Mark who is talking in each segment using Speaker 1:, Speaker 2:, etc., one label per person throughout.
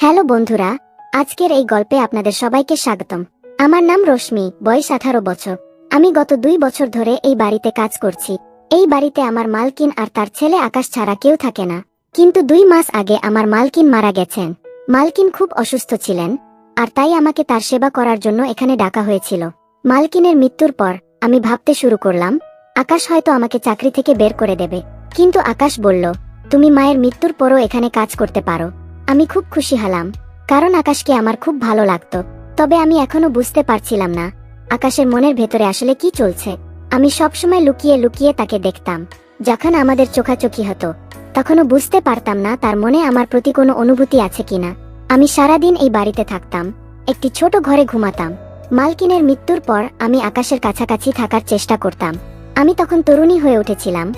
Speaker 1: Hello বন্ধুরা, আজকের এই গল্পে আপনাদের সবাইকে স্বাগতম। আমার নাম রশ্মি, বয়স আঠারো বছর। আমি গত দুই বছর ধরে এই বাড়িতে কাজ করছি। এই বাড়িতে আমার মালকিন আর তার ছেলে আকাশ ছাড়া কেউ থাকে না। কিন্তু দুই মাস আগে আমার মালকিন মারা গেছেন। মালকিন খুব অসুস্থ ছিলেন, আর তাই আমাকে তার সেবা করার জন্য এখানে ডাকা হয়েছিল। মালকিনের মৃত্যুর পর আমি ভাবতে শুরু করলাম, আকাশ হয়তো আমাকে চাকরি থেকে বের করে দেবে। কিন্তু আকাশ বলল, তুমি মায়ের মৃত্যুর পরও এখানে কাজ করতে পারো। আমি খুব খুশি হলাম, কারণ আকাশকে আমার খুব ভালো লাগতো, তবে আমি এখনও বুঝতে পারছিলাম না, আকাশের মনের ভেতরে আসলে কি চলছে। আমি সবসময় লুকিয়ে লুকিয়ে তাকে দেখতাম, যখন আমাদের চোখাচোখি হতো, তখনও বুঝতে পারতাম না তার মনে আমার প্রতি কোনো অনুভূতি আছে কিনা। আমি সারাদিন এই বাড়িতে থাকতাম, একটি ছোট ঘরে ঘুমাতাম, মালকিনের মৃত্যুর পর আমি আকাশের কাছাকাছি থাকার চেষ্টা করতাম। আমি তখন তরুণী হয়ে উঠেছিলাম,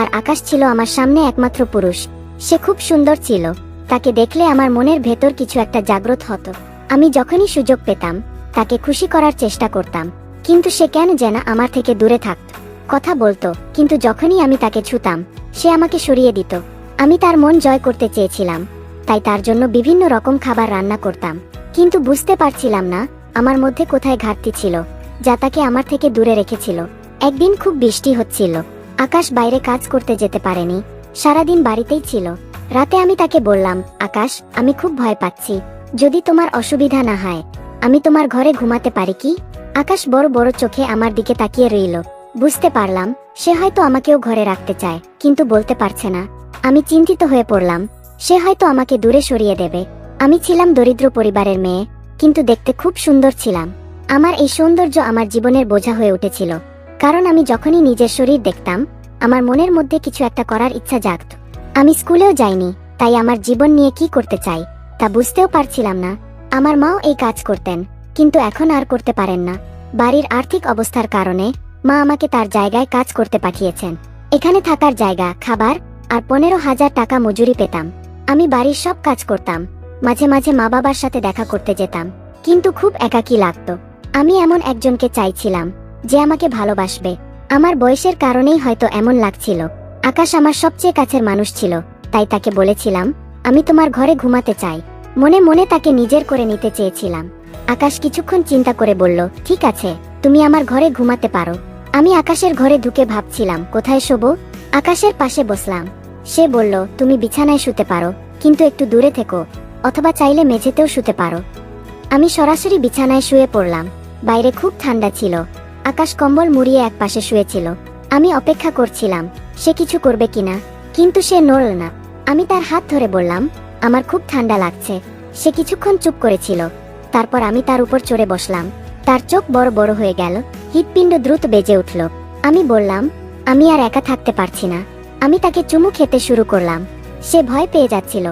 Speaker 1: আর আকাশ ছিল আমার সামনে একমাত্র পুরুষ, সে খুব সুন্দর ছিল। তাকে দেখলে আমার মনের ভেতর কিছু একটা জাগ্রত হতো। আমি যখনই সুযোগ পেতাম, তাকে খুশি করার চেষ্টা করতাম, কিন্তু সে কেন যেন আমার থেকে দূরে থাকত। কথা বলতো, কিন্তু যখনই আমি তাকে ছুতাম, সে আমাকে সরিয়ে দিত। আমি তার মন জয় করতে চেয়েছিলাম, তাই তার জন্য বিভিন্ন রকম খাবার রান্না করতাম। কিন্তু বুঝতে পারছিলাম না, আমার মধ্যে কোথায় ঘাটতি ছিল, যা তাকে আমার থেকে দূরে রেখেছিল। একদিন খুব বৃষ্টি হচ্ছিল, আকাশ বাইরে কাজ করতে যেতে পারেনি, সারাদিন বাড়িতেই ছিল। রাতে আমি তাকে বললাম, আকাশ, আমি খুব ভয় পাচ্ছি। যদি তোমার অসুবিধা না হয়, আমি তোমার ঘরে ঘুমাতে পারি কি? আকাশ বড় বড় চোখে আমার দিকে তাকিয়ে রইল। বুঝতে পারলাম, সে হয়তো আমাকেও ঘরে রাখতে চায়, কিন্তু বলতে পারছে না। আমি চিন্তিত হয়ে পড়লাম, সে হয়তো আমাকে দূরে সরিয়ে দেবে। আমি ছিলাম দরিদ্র পরিবারের মেয়ে, কিন্তু দেখতে খুব সুন্দর ছিলাম। আমার এই সৌন্দর্য আমার জীবনের বোঝা হয়ে উঠেছিল। কারণ আমি যখনই নিজের শরীর দেখতাম, আমার মনের মধ্যে কিছু একটা করার ইচ্ছা জাগত। আমি স্কুলেও যাইনি, তাই আমার জীবন নিয়ে কি করতে চাই, তা বুঝতেও পারছিলাম না। আমার মাও এই কাজ করতেন, কিন্তু এখন আর করতে পারেন না। বাড়ির আর্থিক অবস্থার কারণে মা আমাকে তার জায়গায় কাজ করতে পাঠিয়েছেন। এখানে থাকার জায়গা, খাবার আর পনেরো হাজার টাকা মজুরি পেতাম। আমি বাড়ির সব কাজ করতাম, মাঝে মাঝে মা বাবার সাথে দেখা করতে যেতাম, কিন্তু খুব একাকী লাগতো। আমি এমন একজনকে চাইছিলাম, যে আমাকে ভালোবাসবে। আমার বয়সের কারণেই হয়তো এমন লাগছিল। আকাশ আমার সবচেয়ে কাছের মানুষ ছিল, তাই তাকে বলেছিলাম, আমি তোমার ঘরে ঘুমাতে চাই। মনে মনে তাকে নিজের করে নিতে চেয়েছিলাম। আকাশ কিছুক্ষণ চিন্তা করে বলল, ঠিক আছে, তুমি আমার ঘরে ঘুমাতে পারো। আমি আকাশের ঘরে ঢুকে ভাবছিলাম, কোথায় শোবো? আকাশের পাশে বসলাম। সে বলল, তুমি বিছানায় শুতে পারো, কিন্তু একটু দূরে থেকো, অথবা চাইলে মেঝেতেও শুতে পারো। আমি সরাসরি বিছানায় শুয়ে পড়লাম। বাইরে খুব ঠান্ডা ছিল। আকাশ কম্বল মুড়িয়ে এক পাশে শুয়েছিল। আমি অপেক্ষা করছিলাম সে কিছু করবে কিনা, কিন্তু সে নড়ল না। আমি তার হাত ধরে বললাম, আমার খুব ঠান্ডা লাগছে। সে কিছুক্ষণ চুপ করেছিল। তারপর আমি তার উপর চড়ে বসলাম। তার চোখ বড় বড় হয়ে গেল। হৃৎপিণ্ড দ্রুত বেজে উঠল। আমি বললাম, আমি আর একা থাকতে পারছি না। আমি তাকে চুমু খেতে শুরু করলাম। সে ভয় পেয়ে যাচ্ছিল।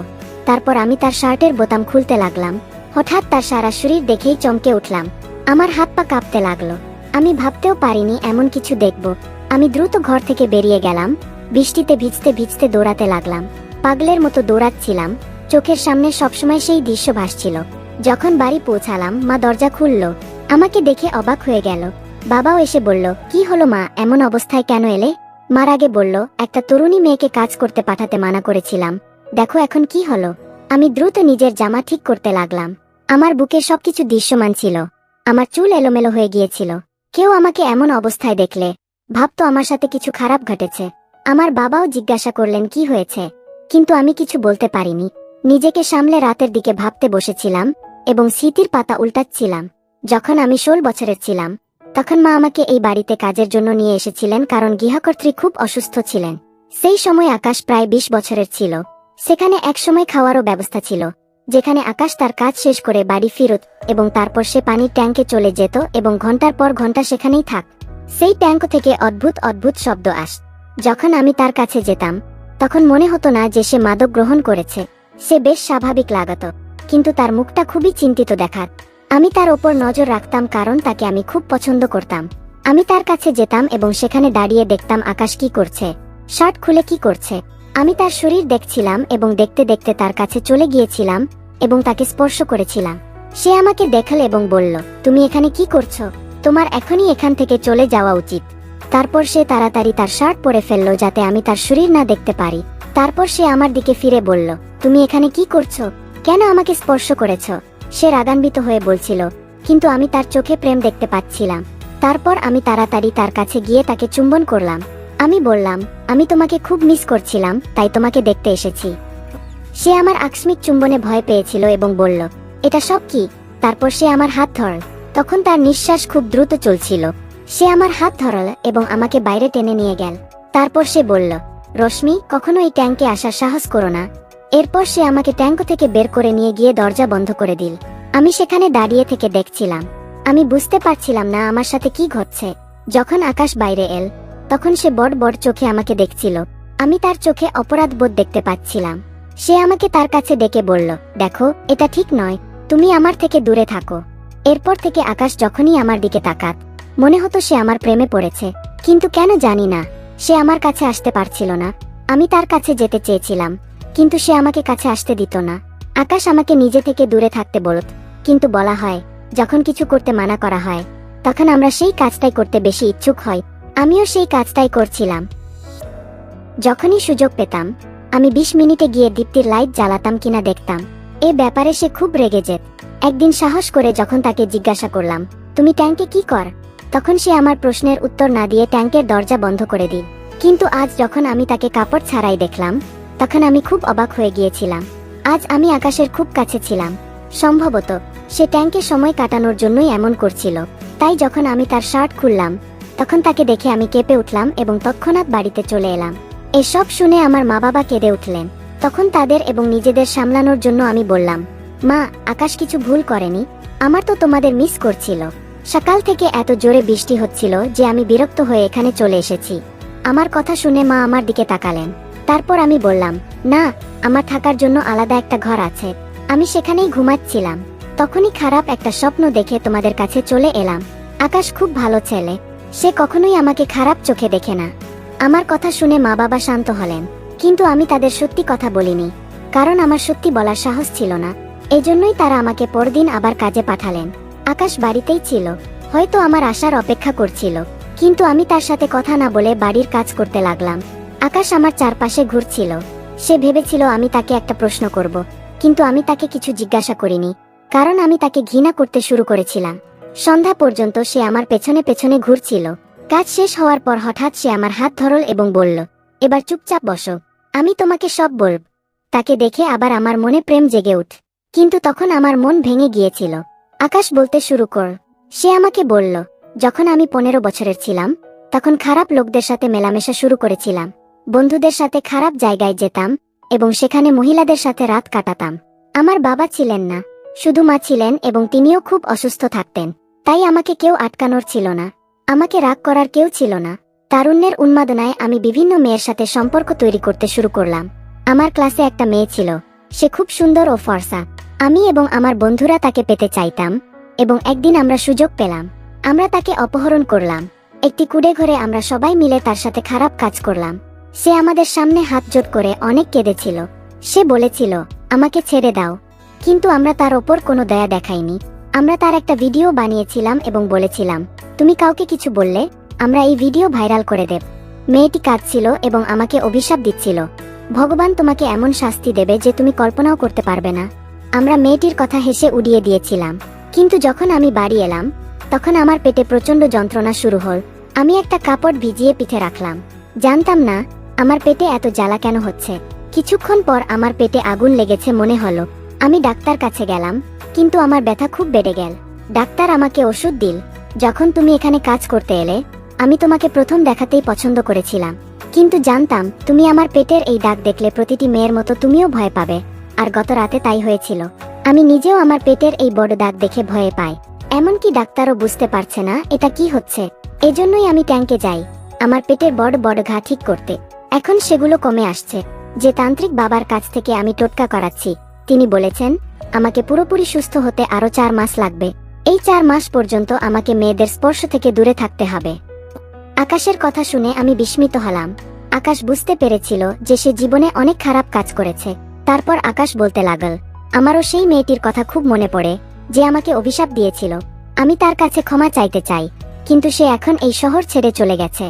Speaker 1: তারপর আমি তার শার্টের বোতাম খুলতে লাগলাম। হঠাৎ তার সারা শরীর দেখেই চমকে উঠলাম। আমার হাত পা কাঁপতে লাগল। আমি ভাবতেও পারিনি এমন কিছু দেখব। আমি দ্রুত ঘর থেকে বেরিয়ে গেলাম, বৃষ্টিতে ভিজতে ভিজতে দৌড়াতে লাগলাম। পাগলের মতো দৌড়াচ্ছিলাম, চোখের সামনে সবসময় সেই দৃশ্য ভাসছিল। যখন বাড়ি পৌঁছালাম, মা দরজা খুলল, আমাকে দেখে অবাক হয়ে গেল। বাবাও এসে বলল, কি হলো মা, এমন অবস্থায় কেন এলে? মার আগে বলল, একটা তরুণী মেয়েকে কাজ করতে পাঠাতে মানা করেছিলাম। দেখো এখন কি হলো। আমি দ্রুত নিজের জামা ঠিক করতে লাগলাম। আমার বুকে সবকিছু দৃশ্যমান ছিল। আমার চুল এলোমেলো হয়ে গিয়েছিল। কেউ আমাকে এমন অবস্থায় দেখলে ভাবতো আমার সাথে কিছু খারাপ ঘটেছে। আমার বাবাও জিজ্ঞাসা করলেন, কি হয়েছে? কিন্তু আমি কিছু বলতে পারিনি। নিজেকে সামলে রাতের দিকে ভাবতে বসেছিলাম এবং স্মৃতির পাতা উল্টাচ্ছিলাম। যখন আমি ষোল বছরের ছিলাম, তখন মা আমাকে এই বাড়িতে কাজের জন্য নিয়ে এসেছিলেন কারণ গৃহকর্ত্রী খুব অসুস্থ ছিলেন। সেই সময় আকাশ প্রায় বিশ বছরের ছিল। সেখানে একসময় খাওয়ারও ব্যবস্থা ছিল, যেখানে আকাশ তার কাজ শেষ করে বাড়ি ফিরত এবং তারপর সে পানির ট্যাঙ্কে চলে যেত এবং ঘণ্টার পর ঘণ্টা সেখানেই থাক। সেই ট্যাঙ্ক থেকে অদ্ভুত অদ্ভুত শব্দ আস, যখন আমি তার কাছে যেতাম, তখন মনে হতো না যে সে মাদক গ্রহণ করেছে। সে বেশ স্বাভাবিক লাগাত, কিন্তু তার মুখটা খুবই চিন্তিত দেখাত আমি তার ওপর নজর রাখতাম কারণ তাকে আমি খুব পছন্দ করতাম। আমি তার কাছে যেতাম এবং সেখানে দাঁড়িয়ে দেখতাম আকাশ কি করছে, শার্ট খুলে কি করছে। আমি তার শরীর দেখছিলাম এবং দেখতে দেখতে তার কাছে চলে গিয়েছিলাম এবং তাকে স্পর্শ করেছিলাম। সে আমাকে দেখাল এবং বলল, তুমি এখানে কি করছ? তোমার এখনই এখান থেকে চলে যাওয়া উচিত। তারপর সে তাড়াতাড়ি তার শার্ট পরে ফেলল যাতে আমি তার শরীর না দেখতে পারি। তারপর সে আমার দিকে ফিরে বলল, তুমি এখানে কি করছ? কেন আমাকে স্পর্শ করেছ? সে রাগান্বিত হয়ে বলছিল, কিন্তু আমি তার চোখে প্রেম দেখতে পাচ্ছিলাম। তারপর আমি তাড়াতাড়ি তার কাছে গিয়ে তাকে চুম্বন করলাম। আমি বললাম, আমি তোমাকে খুব মিস করছিলাম, তাই তোমাকে দেখতে এসেছি। সে আমার আকস্মিক চুম্বনে ভয় পেয়েছিল এবং বলল, এটা সব কি? তারপর সে আমার হাত ধরল। তখন তার নিঃশ্বাস খুব দ্রুত চলছিল। সে আমার হাত ধরল এবং আমাকে বাইরে টেনে নিয়ে গেল। তারপর সে বলল, রশ্মি, কখনো এই ট্যাঙ্কে আসার সাহস করো না। এরপর সে আমাকে ট্যাঙ্ক থেকে বের করে নিয়ে গিয়ে দরজা বন্ধ করে দিল। আমি সেখানে দাঁড়িয়ে থেকে দেখছিলাম। আমি বুঝতে পারছিলাম না আমার সাথে কি ঘটছে। যখন আকাশ বাইরে এল, তখন সে বড় বড় চোখে আমাকে দেখছিল। আমি তার চোখে অপরাধবোধ দেখতে পাচ্ছিলাম। সে আমাকে তার কাছে ডেকে বলল, দেখো, এটা ঠিক নয়। তুমি আমার থেকে দূরে থাকো। এরপর থেকে আকাশ যখনই আমার দিকে তাকাত, মনে হতো সে আমার প্রেমে পড়েছে, কিন্তু কেন জানি না, সে আমার কাছে আসতে পারছিল না, আমি তার কাছে যেতে চেয়েছিলাম, কিন্তু সে আমাকে কাছে আসতে দিত না। আকাশ আমাকে নিজে থেকে দূরে থাকতে বলত, কিন্তু বলা হয়, যখন কিছু করতে মানা করা হয়, তখন আমরা সেই কাজটাই করতে বেশি ইচ্ছুক হই, আমিও সেই কাজটাই করছিলাম। যখনই সুযোগ পেতাম, আমি বিশ মিনিটে গিয়ে দীপ্তির লাইট জ্বালাতাম কিনা দেখতাম এ ব্যাপারে সে খুব রেগে যেত একদিন সাহস করে যখন তাকে জিজ্ঞাসা করলাম, তুমি ট্যাঙ্কে কি কর? তখন সে আমার প্রশ্নের উত্তর না দিয়ে ট্যাঙ্কের দরজা বন্ধ করে দিল। কিন্তু আজ যখন আমি তাকে কাপড় ছাড়াই দেখলাম, তখন আমি খুব অবাক হয়ে গিয়েছিলাম। আজ আমি আকাশের খুব কাছে ছিলাম। সম্ভবত, সে ট্যাঙ্কে সময় কাটানোর জন্যই এমন করছিল। তাই যখন আমি তার শার্ট খুললাম, তখন তাকে দেখে আমি কেঁপে উঠলাম এবং তৎক্ষণাৎ বাড়িতে চলে এলাম। এসব শুনে আমার মা বাবা কেঁদে উঠলেন। তখন তাদের এবং নিজেদের সামলানোর জন্য আমি বললাম, মা, আকাশ কিছু ভুল করেনি। আমার তো তোমাদের মিস করছিল। সকাল থেকে এত জোরে বৃষ্টি হচ্ছিল যে আমি বিরক্ত হয়ে এখানে চলে এসেছি। আমার কথা শুনে মা আমার দিকে তাকালেন। তারপর আমি বললাম, না, আমার থাকার জন্য আলাদা একটা ঘর আছে। আমি সেখানেই ঘুমাচ্ছিলাম। তখনই খারাপ একটা স্বপ্ন দেখে তোমাদের কাছে চলে এলাম। আকাশ খুব ভালো ছেলে। সে কখনোই আমাকে খারাপ চোখে দেখে না। আমার কথা শুনে মা বাবা শান্ত হলেন। কিন্তু আমি তাদের সত্যি কথা বলিনি, কারণ আমার সত্যি বলার সাহস ছিল না। এজন্যই তারা আমাকে পরদিন আবার কাজে পাঠালেন। আকাশ বাড়িতেই ছিল, হয়তো আমার আসার অপেক্ষা করছিল, কিন্তু আমি তার সাথে কথা না বলে বাড়ির কাজ করতে লাগলাম। আকাশ আমার চারপাশে ঘুরছিল, সে ভেবেছিল আমি তাকে একটা প্রশ্ন করব, কিন্তু আমি তাকে কিছু জিজ্ঞাসা করিনি, কারণ আমি তাকে ঘৃণা করতে শুরু করেছিলাম। সন্ধ্যা পর্যন্ত সে আমার পেছনে পেছনে ঘুরছিল। কাজ শেষ হওয়ার পর হঠাৎ সে আমার হাত ধরল এবং বলল, এবার চুপচাপ বসো। আমি তোমাকে সব বলব। তাকে দেখে আবার আমার মনে প্রেম জেগে উঠ। কিন্তু তখন আমার মন ভেঙে গিয়েছিল। আকাশ বলতে শুরু কর। সে আমাকে বলল, যখন আমি পনেরো বছরের ছিলাম, তখন খারাপ লোকদের সাথে মেলামেশা শুরু করেছিলাম। বন্ধুদের সাথে খারাপ জায়গায় যেতাম এবং সেখানে মহিলাদের সাথে রাত কাটাতাম। আমার বাবা ছিলেন না, শুধু মা ছিলেন এবং তিনিও খুব অসুস্থ থাকতেন। তাই আমাকে কেউ আটকানোর ছিল না। আমাকে রাগ করার কেউ ছিল না। তারুণ্যের উন্মাদনায় আমি বিভিন্ন মেয়ের সাথে সম্পর্ক তৈরি করতে শুরু করলাম। আমার ক্লাসে একটা মেয়ে ছিল। সে খুব সুন্দর ও ফর্সা। আমি এবং আমার বন্ধুরা তাকে পেতে চাইতাম এবং একদিন আমরা সুযোগ পেলাম। আমরা তাকে অপহরণ করলাম। একটি কুড়ে ঘরে আমরা সবাই মিলে তার সাথে খারাপ কাজ করলাম। সে আমাদের সামনে হাত জোট করে অনেক কেঁদেছিল। সে বলেছিল, আমাকে ছেড়ে দাও। কিন্তু আমরা তার ওপর কোনো দয়া দেখাইনি। আমরা তার একটা ভিডিও বানিয়েছিলাম এবং বলেছিলাম, তুমি কাউকে কিছু বললে? আমরা এই ভিডিও ভাইরাল করে দেব। মেয়েটি কাঁদছিল এবং আমাকে অভিশাপ দিচ্ছিল। ভগবান তোমাকে এমন শাস্তি দেবে যে তুমি কল্পনাও করতে পারবে না। আমরা মেয়েটির কথা হেসে উড়িয়ে দিয়েছিলাম। কিন্তু যখন আমি বাড়ি এলাম, তখন আমার পেটে প্রচণ্ড যন্ত্রণা শুরু হল। আমি একটা কাপড় ভিজিয়ে পিঠে রাখলাম। জানতাম না, আমার পেটে এত জ্বালা কেন হচ্ছে। কিছুক্ষণ পর আমার পেটে আগুন লেগেছে মনে হলো। আমি ডাক্তার কাছে গেলাম, কিন্তু আমার ব্যথা খুব বেড়ে গেল। ডাক্তার আমাকে ওষুধ দিল। যখন তুমি এখানে কাজ করতে এলে আমি তোমাকে প্রথম দেখাতেই পছন্দ করেছিলাম। কিন্তু জানতাম, তুমি আমার পেটের এই দাগ দেখলে প্রতিটি মেয়ের মতো তুমিও ভয় পাবে। আর গত রাতে তাই হয়েছিল। আমি নিজেও আমার পেটের এই বড় দাগ দেখে ভয়ে পাই। এমনকি ডাক্তারও বুঝতে পারছে না, এটা কি হচ্ছে। এজন্যই আমি ট্যাঙ্কে যাই। আমার পেটের বড় বড় ঘা ঠিক করতে। এখন সেগুলো কমে আসছে। যে তান্ত্রিক বাবার কাছ থেকে আমি টোটকা করাচ্ছি, তিনি বলেছেন, আমাকে পুরোপুরি সুস্থ হতে আরও চার মাস লাগবে। এই চার মাস পর্যন্ত আমাকে মেয়েদের স্পর্শ থেকে দূরে থাকতে হবে। আকাশের কথা শুনে আমি বিস্মিত হলাম। আকাশ বুঝতে পেরেছিল যে সে জীবনে অনেক খারাপ কাজ করেছে। তারপর আকাশ বলতে লাগল, আমারও সেই মেয়েটির কথা খুব মনে পড়ে, যে আমাকে অভিশাপ দিয়েছিল। আমি তার কাছে ক্ষমা চাইতে চাই, কিন্তু সে এখন এই শহর ছেড়ে চলে গেছে।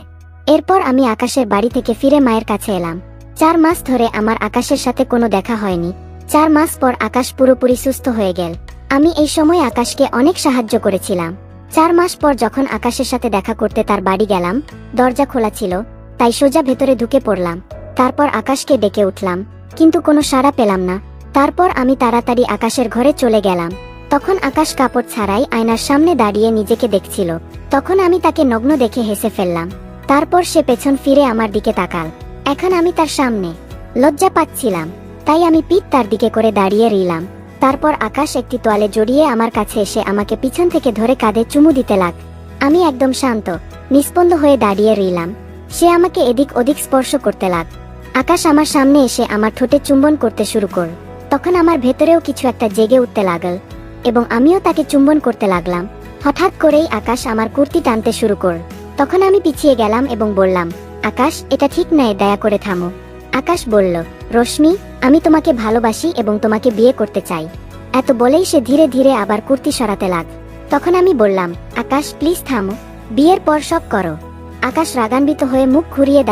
Speaker 1: এরপর আমি আকাশের বাড়ি থেকে ফিরে মায়ের কাছে এলাম। চার মাস ধরে আমার আকাশের সাথে কোনো দেখা হয়নি। চার মাস পর আকাশ পুরোপুরি সুস্থ হয়ে গেল। আমি এই সময় আকাশকে অনেক সাহায্য করেছিলাম। চার মাস পর যখন আকাশের সাথে দেখা করতে তার বাড়ি গেলাম, দরজা খোলা ছিল, তাই সোজা ভেতরে ঢুকে পড়লাম। তারপর আকাশকে ডেকে উঠলাম, কিন্তু কোনো সাড়া পেলাম না। তারপর আমি তাড়াতাড়ি আকাশের ঘরে চলে গেলাম। তখন আকাশ কাপড় ছাড়াই আয়নার সামনে দাঁড়িয়ে নিজেকে দেখছিল। তখন আমি তাকে নগ্ন দেখে হেসে ফেললাম। তারপর সে পেছন ফিরে আমার দিকে তাকাল। এখন আমি তার সামনে। লজ্জা পাচ্ছিলাম, তাই আমি পিঠ তার দিকে করে দাঁড়িয়ে রইলাম। তারপর আকাশ একটি তোয়ালে জড়িয়ে আমার কাছে এসে আমাকে পিছন থেকে ধরে কাঁধে চুমু দিতে লাগ। আমি একদম শান্ত, নিস্পন্দ হয়ে দাঁড়িয়ে রইলাম। সে আমাকে এদিক ওদিক স্পর্শ করতে লাগ। আকাশ আমার সামনে এসে আমার ঠোঁটে চুম্বন করতে শুরু কর। তখন আমার ভেতরেও কিছু একটা জেগে উঠতে লাগল এবং আমিও তাকে চুম্বন করতে লাগলাম। হঠাৎ করেই আকাশ আমার কুর্তি টানতে শুরু কর। তখন আমি পিছিয়ে গেলাম এবং বললাম, আকাশ, এটা ঠিক নয়, দয়া করে থামো। আকাশ বলল, রশ্মি, আমি তোমাকে ভালোবাসি এবং তোমাকে বিয়ে করতে চাই। এত বলেই সে ধীরে ধীরে আবার কুর্তি সরাতে লাগ। তখন আমি বললাম, আকাশ, প্লিজ থামো। বিয়ের পর সব করো। আকাশ রাগান্বিত হয়ে মুখ ঘুরিয়ে